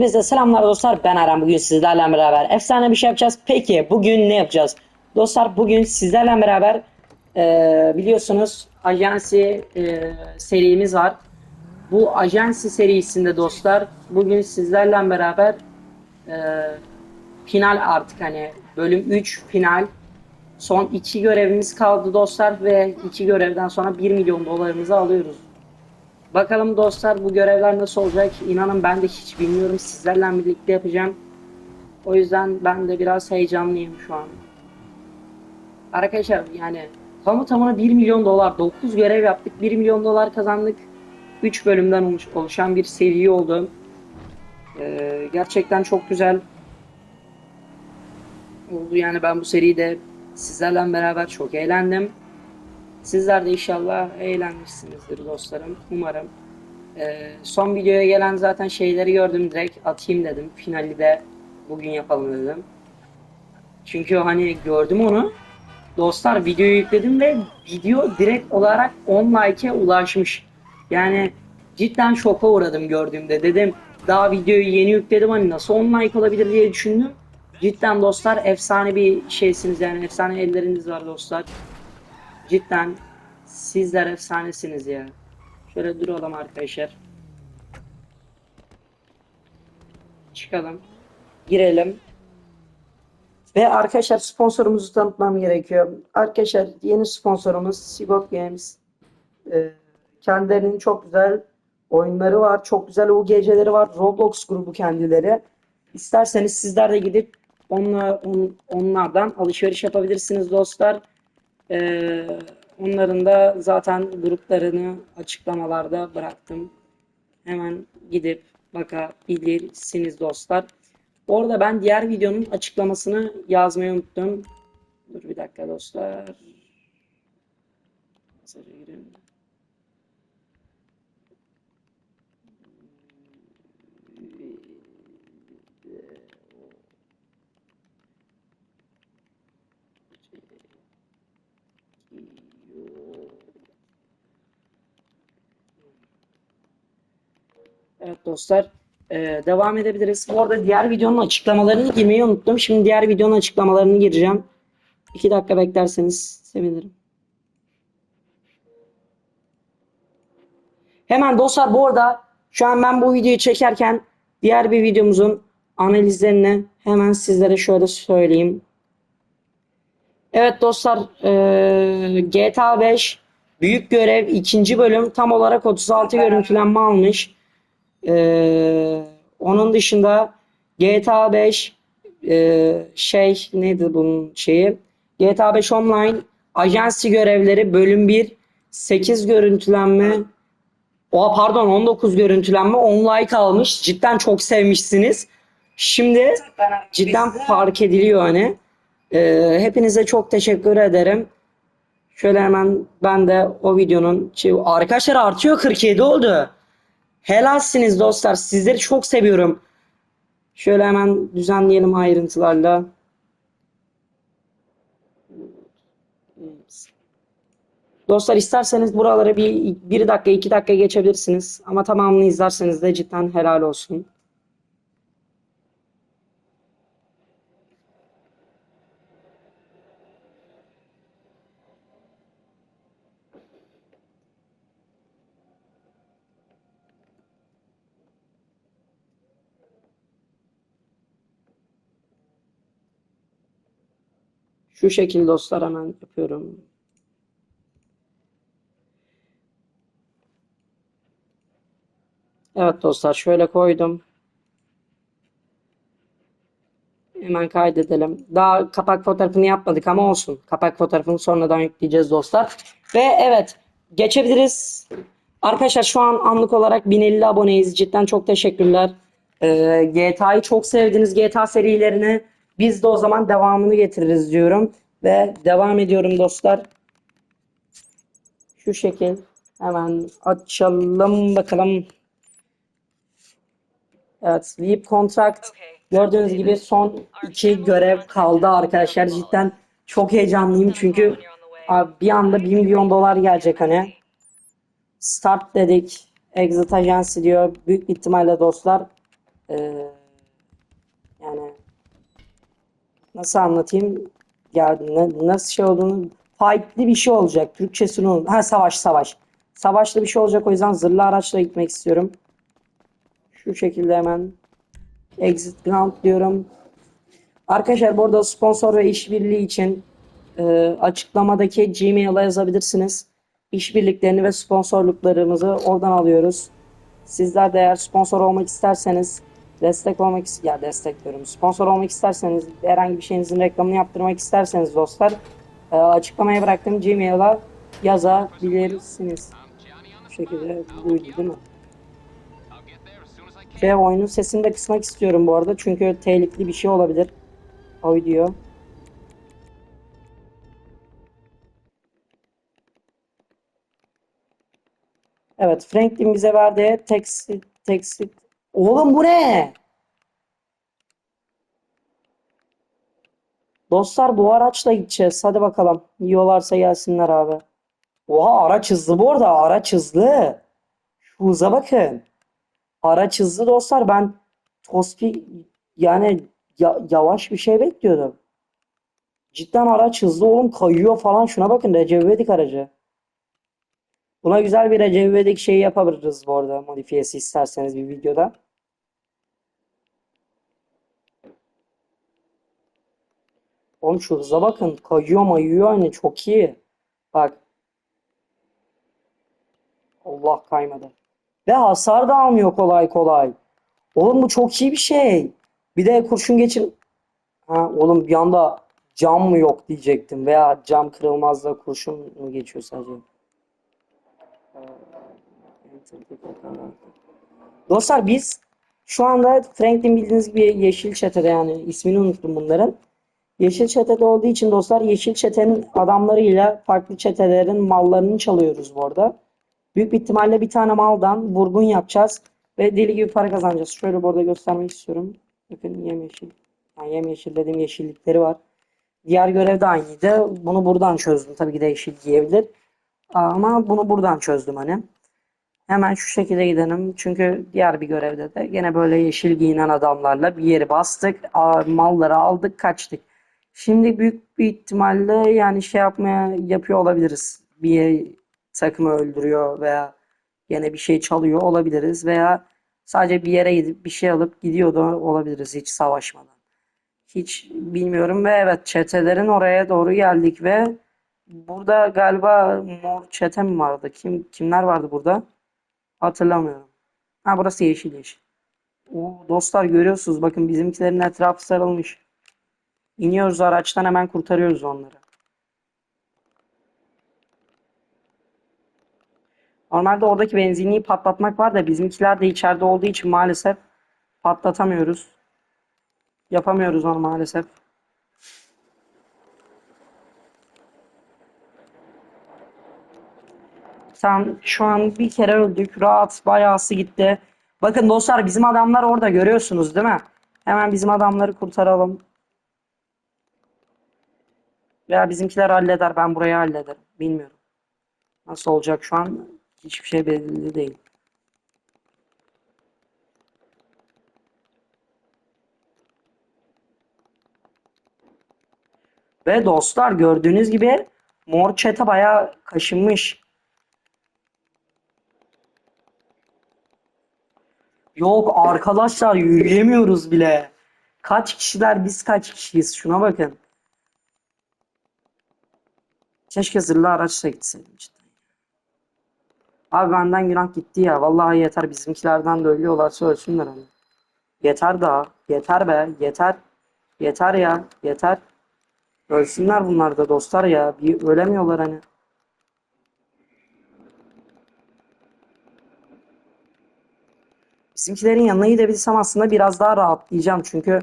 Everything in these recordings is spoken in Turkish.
Hepinize selamlar dostlar. Ben Eren. Bugün sizlerle beraber efsane bir şey yapacağız. Peki bugün ne yapacağız? Dostlar bugün sizlerle beraber e, biliyorsunuz ajansi e, serimiz var. Bu ajansi serisinde dostlar bugün sizlerle beraber e, final artık hani bölüm 3 final. Son iki görevimiz kaldı dostlar ve iki görevden sonra 1 milyon dolarımızı alıyoruz. Bakalım dostlar bu görevler nasıl olacak? İnanın ben de hiç bilmiyorum. Sizlerle birlikte yapacağım. O yüzden ben de biraz heyecanlıyım şu an. Arkadaşlar yani tamı tamına 1 milyon dolar 9 görev yaptık. 1 milyon dolar kazandık. 3 bölümden oluş- oluşan bir seri oldu. Ee, gerçekten çok güzel oldu. Yani ben bu seride sizlerle beraber çok eğlendim. Sizler de inşallah eğlenmişsinizdir dostlarım. Umarım. Ee, son videoya gelen zaten şeyleri gördüm direkt atayım dedim. Finali de bugün yapalım dedim. Çünkü hani gördüm onu. Dostlar videoyu yükledim ve video direkt olarak 10 like'e ulaşmış. Yani cidden şoka uğradım gördüğümde. Dedim daha videoyu yeni yükledim hani nasıl 10 like olabilir diye düşündüm. Cidden dostlar efsane bir şeysiniz yani efsane elleriniz var dostlar. Cidden sizler efsanesiniz ya. Şöyle duralım arkadaşlar. Çıkalım. Girelim. Ve arkadaşlar sponsorumuzu tanıtmam gerekiyor. Arkadaşlar yeni sponsorumuz Sigot Games. Ee, kendilerinin çok güzel oyunları var. Çok güzel UGC'leri var. Roblox grubu kendileri. İsterseniz sizler de gidip onla, on- onlardan alışveriş yapabilirsiniz dostlar. Ee, onların da zaten gruplarını açıklamalarda bıraktım. Hemen gidip bakabilirsiniz dostlar. Orada ben diğer videonun açıklamasını yazmayı unuttum. Dur bir dakika dostlar. Mesaja girelim. Evet dostlar ee, devam edebiliriz. Bu arada diğer videonun açıklamalarını girmeyi unuttum. Şimdi diğer videonun açıklamalarını gireceğim. İki dakika beklerseniz sevinirim. Hemen dostlar bu arada şu an ben bu videoyu çekerken diğer bir videomuzun analizlerini hemen sizlere şöyle söyleyeyim. Evet dostlar eee, GTA 5 Büyük Görev ikinci bölüm tam olarak 36 görüntülenme almış. Ee, onun dışında GTA 5 e, şey neydi bunun şeyi? GTA 5 Online ajansi görevleri bölüm 1 8 görüntülenme Oha pardon 19 görüntülenme 10 like almış. Cidden çok sevmişsiniz. Şimdi cidden fark ediliyor hani. Ee, hepinize çok teşekkür ederim. Şöyle hemen ben de o videonun şey, arkadaşlar artıyor 47 oldu. Helalsiniz dostlar. Sizleri çok seviyorum. Şöyle hemen düzenleyelim ayrıntılarla. Dostlar isterseniz buralara bir, bir dakika iki dakika geçebilirsiniz. Ama tamamını izlerseniz de cidden helal olsun. Şu şekilde dostlar hemen yapıyorum. Evet dostlar şöyle koydum. Hemen kaydedelim. Daha kapak fotoğrafını yapmadık ama olsun. Kapak fotoğrafını sonradan yükleyeceğiz dostlar. Ve evet geçebiliriz. Arkadaşlar şu an anlık olarak 1050 aboneyiz. Cidden çok teşekkürler. Ee, GTA'yı çok sevdiniz GTA serilerini. Biz de o zaman devamını getiririz diyorum. Ve devam ediyorum dostlar. Şu şekil. Hemen açalım bakalım. Evet, Sleep Contract. Gördüğünüz gibi son iki görev kaldı arkadaşlar. Cidden çok heyecanlıyım çünkü bir anda 1 milyon dolar gelecek hani. Start dedik. Exit Agency diyor. Büyük ihtimalle dostlar Ee, yani nasıl anlatayım? Ya na- nasıl şey olduğunu fight'li bir şey olacak. Türkçesini unut. Ha savaş savaş. Savaşlı bir şey olacak o yüzden zırhlı araçla gitmek istiyorum. Şu şekilde hemen exit ground diyorum. Arkadaşlar bu arada sponsor ve işbirliği için e, açıklamadaki Gmail'a yazabilirsiniz. İşbirliklerini ve sponsorluklarımızı oradan alıyoruz. Sizler de eğer sponsor olmak isterseniz, destek olmak ya destek diyorum. Sponsor olmak isterseniz, herhangi bir şeyinizin reklamını yaptırmak isterseniz dostlar, e, açıklamaya bıraktığım Gmail'a yazabilirsiniz. Bu şekilde buydu değil mi? Şey, oyunun sesini de kısmak istiyorum bu arada çünkü tehlikeli bir şey olabilir. O video. Evet, Franklin bize verdi. Text, text. Oğlum bu ne? Dostlar bu araçla gideceğiz. Hadi bakalım. Yiyorlarsa gelsinler abi. Oha araç hızlı bu arada. Araç hızlı. Şu hıza bakın. Araç hızlı dostlar. Ben Tospi yani ya- yavaş bir şey bekliyordum. Cidden araç hızlı oğlum kayıyor falan. Şuna bakın Recep İvedik aracı. Buna güzel bir Recep İvedik şeyi yapabiliriz bu arada modifiyesi isterseniz bir videoda. Oğlum şu hıza bakın. Kayıyor mayıyor hani çok iyi. Bak. Allah kaymadı. Ve hasar da almıyor kolay kolay. Oğlum bu çok iyi bir şey. Bir de kurşun geçir... Ha oğlum bir anda cam mı yok diyecektim. Veya cam kırılmaz da kurşun mu geçiyor sadece? Dostlar biz şu anda Franklin bildiğiniz gibi yeşil çetede yani ismini unuttum bunların. Yeşil çetede olduğu için dostlar yeşil çetenin adamlarıyla farklı çetelerin mallarını çalıyoruz bu arada. Büyük bir ihtimalle bir tane maldan vurgun yapacağız ve deli gibi para kazanacağız. Şöyle bu arada göstermek istiyorum. Bakın yemyeşil. Yani yemyeşil dediğim yeşillikleri var. Diğer görev de aynıydı. Bunu buradan çözdüm. Tabii ki de yeşil giyebilir. Ama bunu buradan çözdüm hani. Hemen şu şekilde gidelim. Çünkü diğer bir görevde de gene böyle yeşil giyinen adamlarla bir yeri bastık. Malları aldık, kaçtık. Şimdi büyük bir ihtimalle yani şey yapmaya yapıyor olabiliriz. Bir takımı öldürüyor veya gene bir şey çalıyor olabiliriz veya sadece bir yere gidip bir şey alıp gidiyor da olabiliriz hiç savaşmadan. Hiç bilmiyorum ve evet çetelerin oraya doğru geldik ve burada galiba mor çete mi vardı? Kim kimler vardı burada? Hatırlamıyorum. Ha burası yeşil yeşil. Oo, dostlar görüyorsunuz bakın bizimkilerin etrafı sarılmış. İniyoruz araçtan hemen kurtarıyoruz onları. Normalde oradaki benzinliği patlatmak var da bizimkiler de içeride olduğu için maalesef patlatamıyoruz. Yapamıyoruz onu maalesef. Tam şu an bir kere öldük. Rahat bayağısı gitti. Bakın dostlar bizim adamlar orada görüyorsunuz değil mi? Hemen bizim adamları kurtaralım. Veya bizimkiler halleder. Ben burayı hallederim. Bilmiyorum. Nasıl olacak şu an? Hiçbir şey belli değil. Ve dostlar gördüğünüz gibi mor çete bayağı kaşınmış. Yok arkadaşlar yürüyemiyoruz bile. Kaç kişiler biz kaç kişiyiz şuna bakın. Keşke zırhlı araçla gitseydim cidden. Abi benden günah gitti ya. Vallahi yeter bizimkilerden de ölüyorlarsa ölsünler hani. Yeter daha. Yeter be. Yeter. Yeter ya. Yeter. Ölsünler bunlar da dostlar ya. Bir ölemiyorlar hani. Bizimkilerin yanına gidebilsem aslında biraz daha rahatlayacağım. Çünkü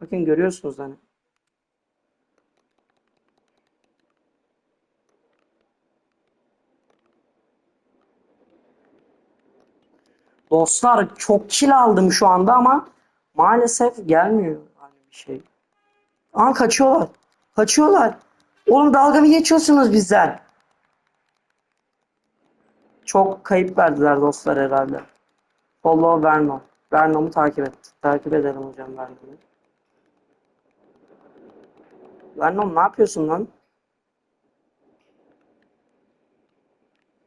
bakın görüyorsunuz hani. Dostlar çok kill aldım şu anda ama maalesef gelmiyor hani bir şey. Aa kaçıyorlar. Kaçıyorlar. Oğlum dalga mı geçiyorsunuz bizden? Çok kayıp verdiler dostlar herhalde. Follow Vernon. Venom'u takip et. Takip edelim hocam Venom'u. Venom ne yapıyorsun lan?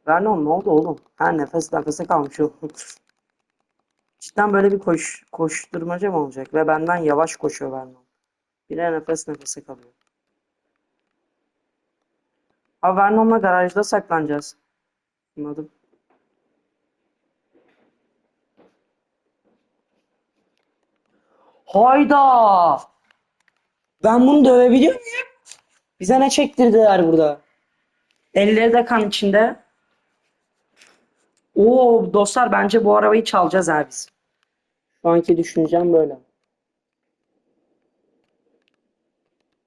Venom ne oldu oğlum? Ha nefes nefese kalmış o. Cidden böyle bir koş, koşturmaca mı olacak? Ve benden yavaş koşuyor Venom. Bir de nefes nefese kalıyor. Abi Venom'la garajda saklanacağız. Anladım. Hayda! Ben bunu dövebiliyor muyum? Bize ne çektirdiler burada? Elleri de kan içinde. Oo dostlar bence bu arabayı çalacağız abi biz. Şu anki düşüncem böyle.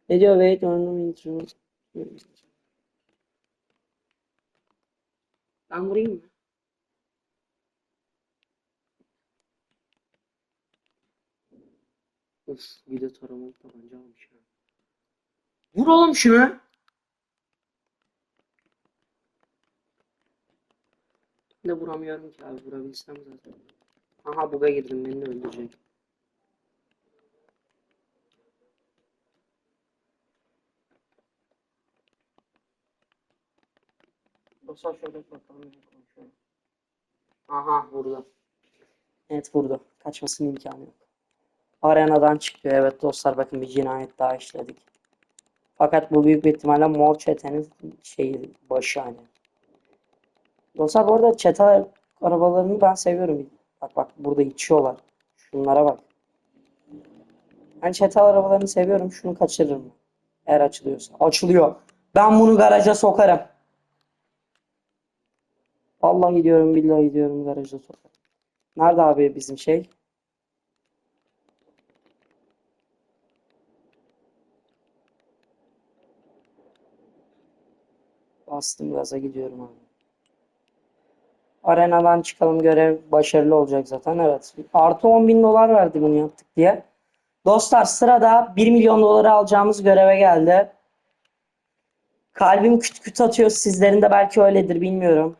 Ne diyor wait on the intro. Ben vurayım mı? Uf, video taramalı tabanca almış ya. Vur oğlum şunu. Ne vuramıyorum ki abi vurabilsem zaten. Aha buga girdim beni de öldürecek. Dostlar şöyle ne konuşuyorum. Aha vurdu. Evet vurdu. Kaçmasının imkanı yok. Arenadan çıkıyor. Evet dostlar bakın bir cinayet daha işledik. Fakat bu büyük bir ihtimalle mor çetenin şeyi başı hani. Dostlar bu arada çete arabalarını ben seviyorum. Bak bak burada içiyorlar. Şunlara bak. Ben çete arabalarını seviyorum. Şunu kaçırırım. Eğer açılıyorsa. Açılıyor. Ben bunu garaja sokarım. Vallahi diyorum billahi diyorum garaja sokarım. Nerede abi bizim şey? Bastım gaza gidiyorum abi. Arenadan çıkalım görev başarılı olacak zaten. Evet. Artı 10 bin dolar verdi bunu yaptık diye. Dostlar sırada 1 milyon doları alacağımız göreve geldi. Kalbim küt küt atıyor. Sizlerin de belki öyledir bilmiyorum.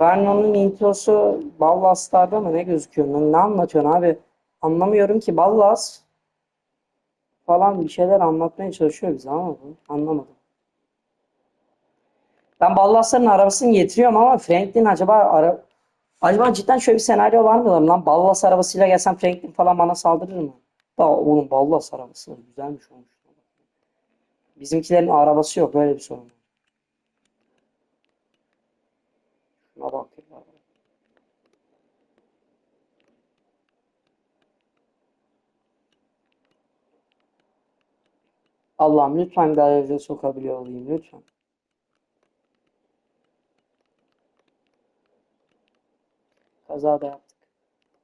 Vernon'un introsu Ballas'larda mı ne gözüküyor? Ne, ne anlatıyorsun abi? Anlamıyorum ki Ballas falan bir şeyler anlatmaya çalışıyor bize ama anlamadım. Ben Ballas'ların arabasını getiriyorum ama Franklin acaba ara acaba cidden şöyle bir senaryo var mı lan? Ballas arabasıyla gelsem Franklin falan bana saldırır mı? Da oğlum Ballas arabası güzelmiş olmuş. Bizimkilerin arabası yok böyle bir sorun. var. Şuna bak ya. Allah'ım lütfen garaja sokabiliyor olayım lütfen. Kaza da yaptık.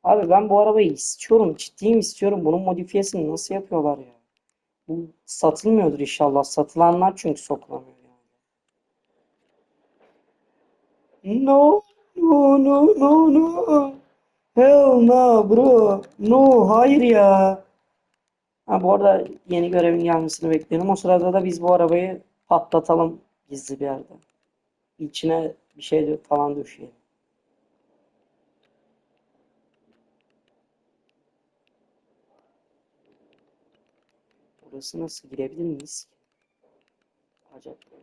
Abi ben bu arabayı istiyorum. Ciddiyim istiyorum. Bunun modifiyesini nasıl yapıyorlar ya? Bu satılmıyordur inşallah. Satılanlar çünkü sokulamıyor yani. No, no, no, no, no. Hell no, bro. No, hayır ya. Ha, bu arada yeni görevin gelmesini bekliyorum. O sırada da biz bu arabayı patlatalım gizli bir yerde. İçine bir şey falan düşeyelim. Burası nasıl girebilir miyiz? Acaba.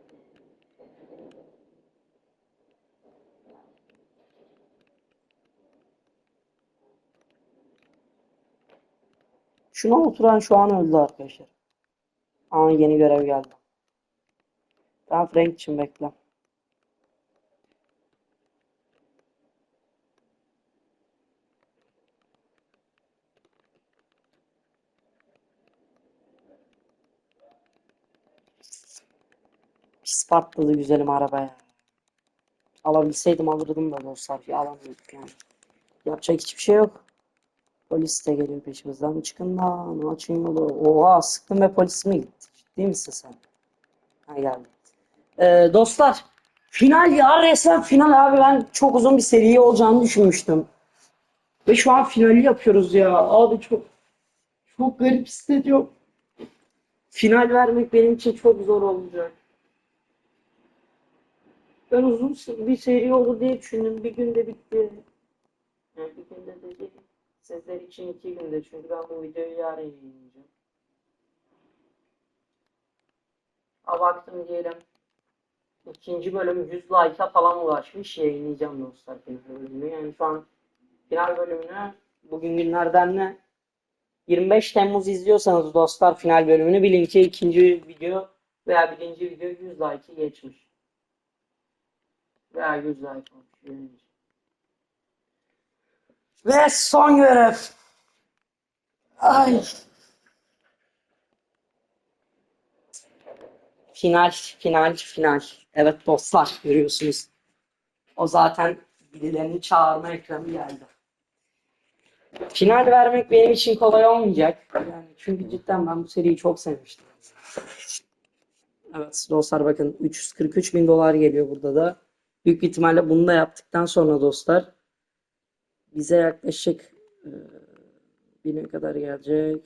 Şuna oturan şu an öldü arkadaşlar. Ama yeni görev geldi. Ben Frank için bekle. Pis patladı güzelim arabaya. Alabilseydim alırdım da dostlar. Alamıyorduk yani. Yapacak hiçbir şey yok. Polis de geliyor peşimizden. Çıkın lan açın yolu. Oha sıktım ve polis mi gitti? Ciddi misin sen? Ha geldi. Ee, dostlar final ya resmen final abi ben çok uzun bir seri olacağını düşünmüştüm. Ve şu an finali yapıyoruz ya. Abi çok Çok garip hissediyorum. Final vermek benim için çok zor olacak. Ben uzun bir seri olur diye düşündüm. Bir günde bitti. Yani bir günde de değil. Sizler için iki günde çünkü ben bu videoyu yarın yayınlayacağım. Ha baktım diyelim. İkinci bölüm 100 like'a falan ulaşmış yayınlayacağım dostlar final bölümünü. Yani şu an final bölümünü bugün günlerden ne? 25 Temmuz izliyorsanız dostlar final bölümünü bilin ki ikinci video veya birinci video 100 like'ı geçmiş. Veya 100 like olmuş. Ve son görev. Ay. Final, final, final. Evet dostlar görüyorsunuz. O zaten birilerini çağırma ekranı geldi. Final vermek benim için kolay olmayacak. Yani çünkü cidden ben bu seriyi çok sevmiştim. Evet dostlar bakın 343 bin dolar geliyor burada da. Büyük ihtimalle bunu da yaptıktan sonra dostlar bize yaklaşık e, bine kadar gelecek.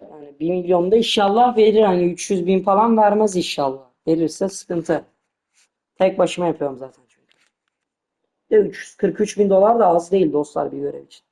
Yani 1 milyon da inşallah verir. Hani 300 bin falan vermez inşallah. Verirse sıkıntı. Tek başıma yapıyorum zaten çünkü. De 343 bin dolar da az değil dostlar bir görev için.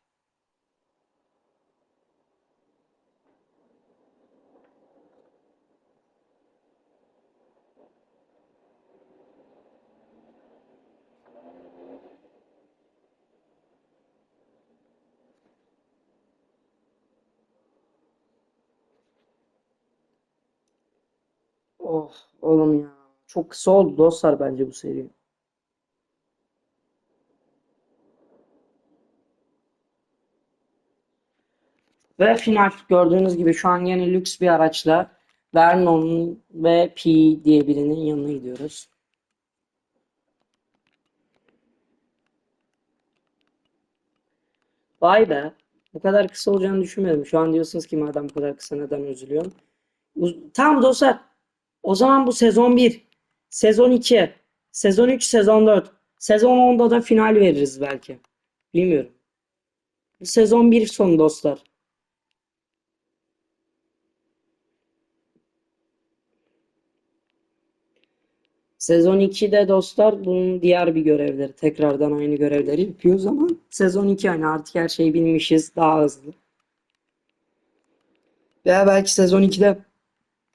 Oh oğlum ya. Çok kısa oldu dostlar bence bu seri. Ve final gördüğünüz gibi şu an yine lüks bir araçla Vernon ve P diye birinin yanına gidiyoruz. Vay be. Bu kadar kısa olacağını düşünmedim. Şu an diyorsunuz ki madem bu kadar kısa neden üzülüyorum? Uz- Tamam dostlar. O zaman bu sezon 1, sezon 2, sezon 3, sezon 4, sezon 10'da da final veririz belki. Bilmiyorum. Bu sezon 1 sonu dostlar. Sezon 2'de dostlar bunun diğer bir görevleri. Tekrardan aynı görevleri yapıyoruz ama sezon 2 hani artık her şeyi bilmişiz daha hızlı. Veya belki sezon 2'de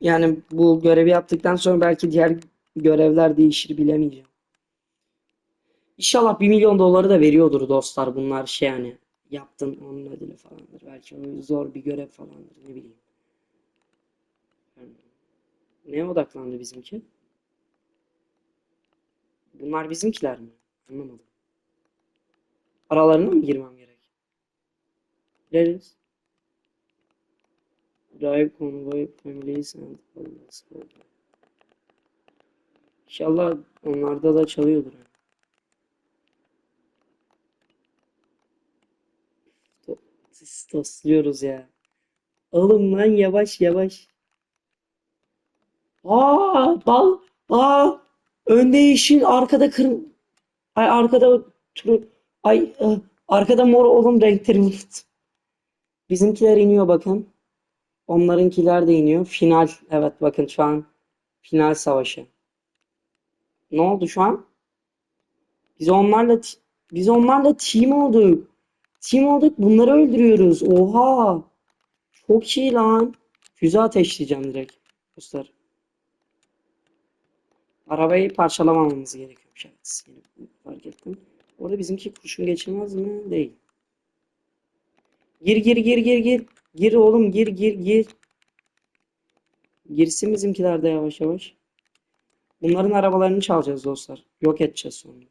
yani bu görevi yaptıktan sonra belki diğer görevler değişir bilemeyeceğim. İnşallah 1 milyon doları da veriyordur dostlar bunlar şey yani yaptın onun ödülü falandır. Belki o zor bir görev falandır ne bileyim. Yani neye odaklandı bizimki? Bunlar bizimkiler mi? Anlamadım. Aralarına mı girmem gerek? Gireriz. Drive convoy families and followers. İnşallah onlarda da çalıyordur. tosluyoruz ya. Oğlum lan yavaş yavaş. Aa bal. Aa önde yeşil arkada kırm. Ay arkada tur. Ay ıh, arkada mor oğlum renkleri. Bizimkiler iniyor bakın. Onlarınkiler de iniyor. Final. Evet bakın şu an final savaşı. Ne oldu şu an? Biz onlarla biz onlarla team olduk. Team olduk. Bunları öldürüyoruz. Oha. Çok iyi lan. Füze ateşleyeceğim direkt. Dostlar. Arabayı parçalamamamız gerekiyormuş. Evet. Fark ettim. Orada bizimki kurşun geçirmez mi? Değil. Gir gir gir gir gir. Gir oğlum gir gir gir. Girsin bizimkiler de yavaş yavaş. Bunların arabalarını çalacağız dostlar. Yok edeceğiz sonra.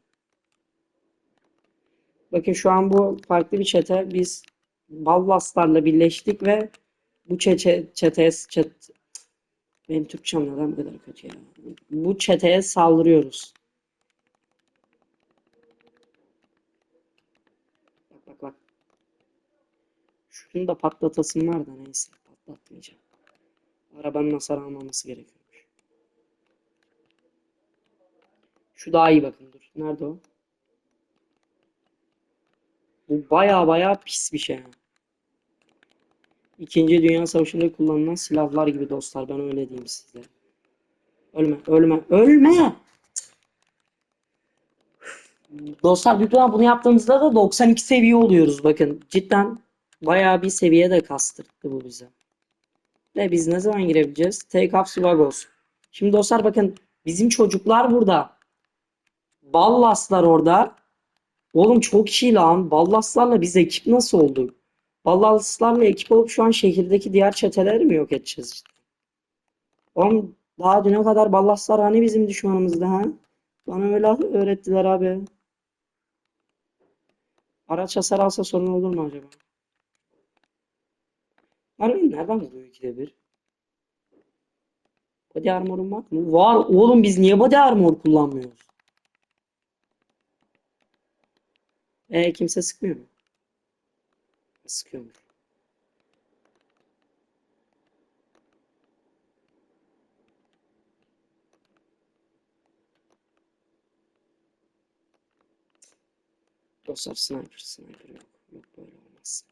Bakın şu an bu farklı bir çete. Biz Ballaslarla birleştik ve bu çete, çeteye çet, benim Türkçem neden bu kadar kötü ya? Bu çeteye saldırıyoruz. Bak bak bak. Şunu da patlatasım var da neyse patlatmayacağım. Arabanın hasar almaması gerekiyormuş. Şu daha iyi bakın dur. Nerede o? Bu baya baya pis bir şey. İkinci Dünya Savaşı'nda kullanılan silahlar gibi dostlar. Ben öyle diyeyim size. Ölme, ölme, ölme! Dostlar ihtimalle bunu yaptığımızda da 92 seviye oluyoruz bakın. Cidden bayağı bir seviye de kastırdı bu bize. Ve biz ne zaman girebileceğiz? Take up Slagos. Şimdi dostlar bakın bizim çocuklar burada. Ballaslar orada. Oğlum çok iyi lan. Ballaslarla biz ekip nasıl olduk? Ballaslarla ekip olup şu an şehirdeki diğer çeteleri mi yok edeceğiz işte? Oğlum daha düne kadar Ballaslar hani bizim düşmanımızdı ha? Bana öyle öğrettiler abi. Araç hasar alsa sorun olur mu acaba? Harbi nereden buluyor ikide bir? Body armor'un var mı? Var. Oğlum biz niye body armor kullanmıyoruz? E kimse sıkmıyor mu? Sıkıyormuş. Dostlar sniper sniper yok. Yok böyle olmaz.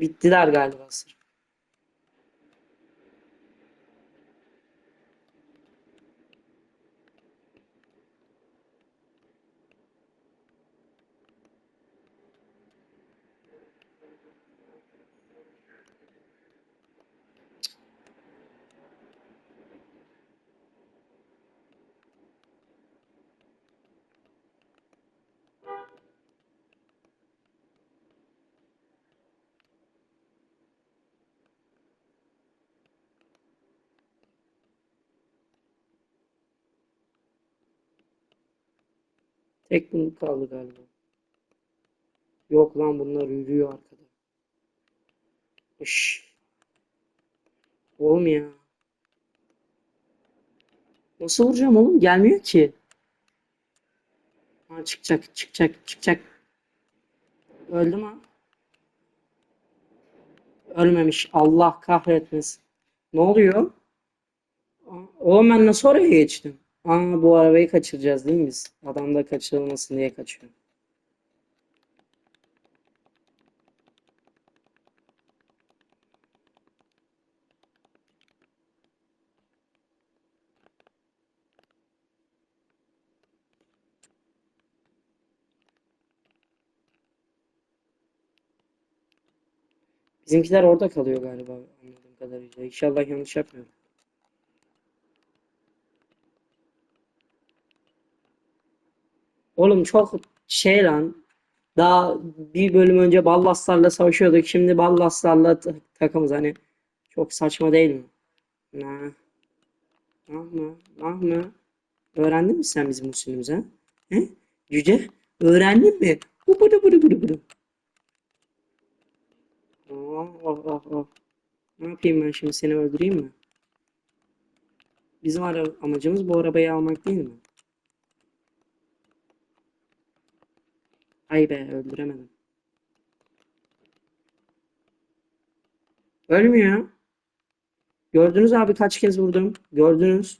Bittiler galiba sır. Tek bunu kaldı galiba. Yok lan bunlar yürüyor arkada. Şş. Oğlum ya. Nasıl vuracağım oğlum? Gelmiyor ki. Ha çıkacak, çıkacak, çıkacak. Öldü mü? Ölmemiş. Allah kahretmesin. Ne oluyor? Oğlum ben nasıl oraya geçtim? Aa bu arabayı kaçıracağız değil mi biz? Adam da kaçırılmasın diye kaçıyor. Bizimkiler orada kalıyor galiba anladığım kadarıyla. İnşallah yanlış yapmıyorum. Oğlum çok şey lan. Daha bir bölüm önce Ballaslarla savaşıyorduk. Şimdi Ballaslarla ta- takımız hani çok saçma değil mi? Ne? Ah mı? Ah mı? Öğrendin mi sen bizim usulümüzü? He? Cüce? Öğrendin mi? Bu bu bu bu. Oh, oh, oh, oh. Ne yapayım ben şimdi seni öldüreyim mi? Bizim amacımız bu arabayı almak değil mi? Ay be öldüremedim. Ölmüyor. Gördünüz abi kaç kez vurdum. Gördünüz.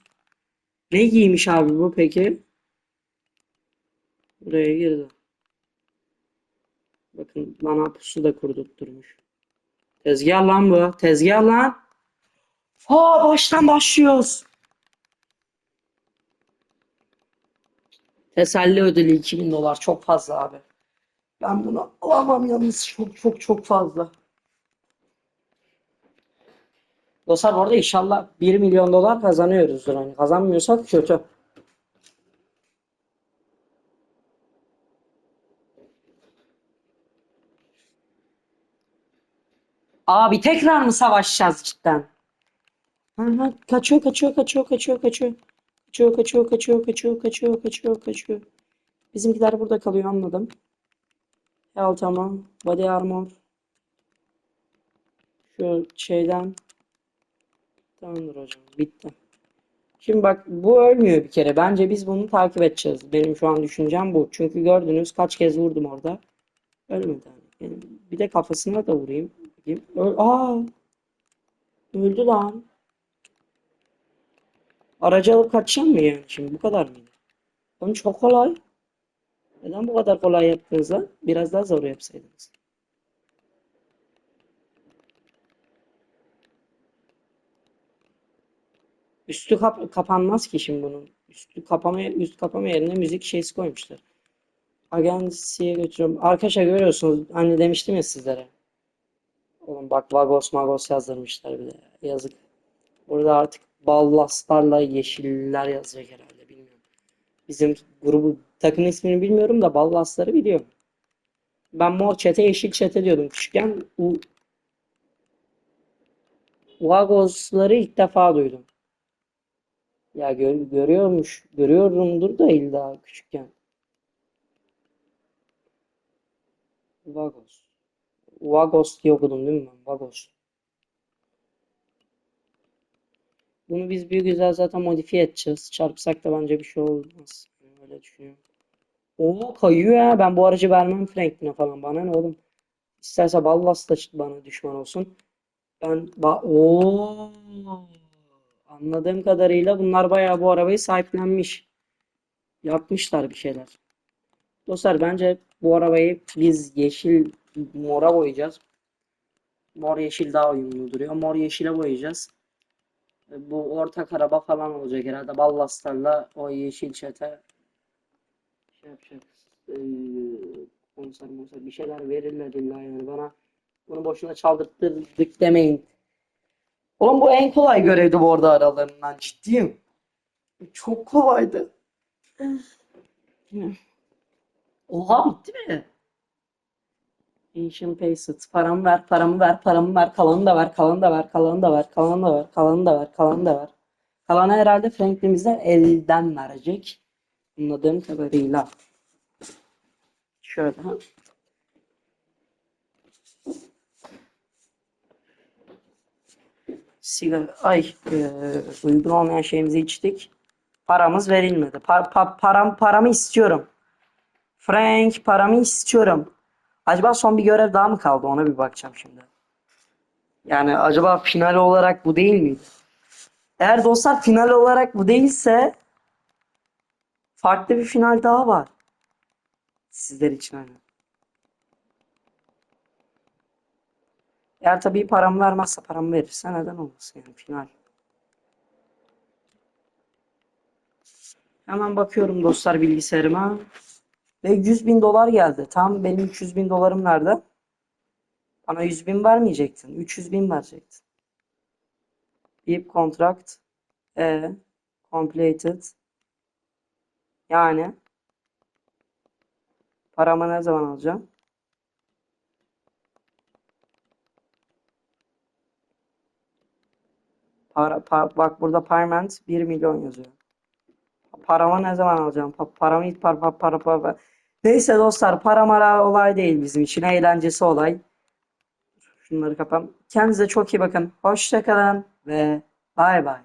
Ne giymiş abi bu peki? Buraya girdi. Bakın bana pusu da kurdurtturmuş. Tezgah lan bu. Tezgah lan. Aa baştan başlıyoruz. Teselli ödülü 2000 dolar çok fazla abi. Ben bunu alamam yalnız çok çok çok fazla. Dostlar bu arada inşallah 1 milyon dolar kazanıyoruzdur. Hani kazanmıyorsak kötü. Abi tekrar mı savaşacağız cidden? Kaçıyor kaçıyor kaçıyor kaçıyor kaçıyor. Kaçıyor kaçıyor kaçıyor kaçıyor kaçıyor kaçıyor kaçıyor. Bizimkiler burada kalıyor anladım. Hell tamam. Body armor. Şu şeyden. Tamamdır hocam. Bitti. Şimdi bak bu ölmüyor bir kere. Bence biz bunu takip edeceğiz. Benim şu an düşüncem bu. Çünkü gördünüz kaç kez vurdum orada. Ölmedi. Yani bir de kafasına da vurayım. Öl Aa! Öldü lan. Aracı alıp kaçacağım mı yani şimdi? Bu kadar mıydı? Oğlum çok kolay. Neden bu kadar kolay yaptınız lan? Biraz daha zor yapsaydınız. Üstü kap- kapanmaz ki şimdi bunun. Üstü kapama, üst kapama yerine müzik şeysi koymuşlar. Agensiye götürüyorum. Arkadaşlar görüyorsunuz. Hani demiştim ya sizlere. Oğlum bak Vagos Magos yazdırmışlar bir de. Yazık. Burada artık ballaslarla yeşiller yazacak herhalde. Bizim grubu takım ismini bilmiyorum da ballasları biliyorum. Ben mor çete yeşil çete diyordum küçükken. U Vagosları ilk defa duydum. Ya gör, görüyormuş. Görüyorumdur da illa küçükken. Vagos. Vagos diye okudum değil mi? Vagos. Bunu biz bir güzel zaten modifiye edeceğiz. Çarpsak da bence bir şey olmaz. Öyle düşünüyorum. Oo kayıyor ya. Ben bu aracı vermem Franklin'e falan. Bana ne oğlum? İsterse Ballas da bana düşman olsun. Ben ba Oo anladığım kadarıyla bunlar bayağı bu arabayı sahiplenmiş. Yapmışlar bir şeyler. Dostlar bence bu arabayı biz yeşil mora boyayacağız. Mor yeşil daha uyumlu duruyor. Mor yeşile boyayacağız. Bu ortak araba falan olacak herhalde. Ballastarla o yeşil çete şey yapacak. Ee, konser konser bir şeyler verirler illa yani bana. Bunu boşuna çaldırttık demeyin. Oğlum bu en kolay görevdi bu arada aralarından ciddiyim. Çok kolaydı. Oha bitti mi? Ancient Paced. Paramı ver, paramı ver, paramı ver, kalanı da ver, kalanı da ver, kalanı da ver, kalanı da ver, kalanı da ver, kalanı da ver. Kalanı herhalde Franklin bize elden verecek. Anladığım kadarıyla. Şöyle. Sigara, ay, e, uygun olmayan şeyimizi içtik. Paramız verilmedi. Pa- pa- param, paramı istiyorum. Frank, paramı istiyorum. Acaba son bir görev daha mı kaldı? Ona bir bakacağım şimdi. Yani acaba final olarak bu değil miydi? Eğer dostlar final olarak bu değilse farklı bir final daha var. Sizler için hani. Eğer tabii paramı vermezse paramı verirse neden olmasın yani final. Hemen bakıyorum dostlar bilgisayarıma. Ve 100 bin dolar geldi. Tam benim 300 bin dolarım nerede? Bana 100 bin vermeyecektin. 300 bin verecektin. Deep contract. E. Completed. Yani. Paramı ne zaman alacağım? Para, pa- bak burada payment 1 milyon yazıyor. Paramı ne zaman alacağım? Pa paramı ilk par par para para. Neyse dostlar para mara olay değil bizim için. Eğlencesi olay. Şunları kapam. Kendinize çok iyi bakın. Hoşça kalın ve bay bay.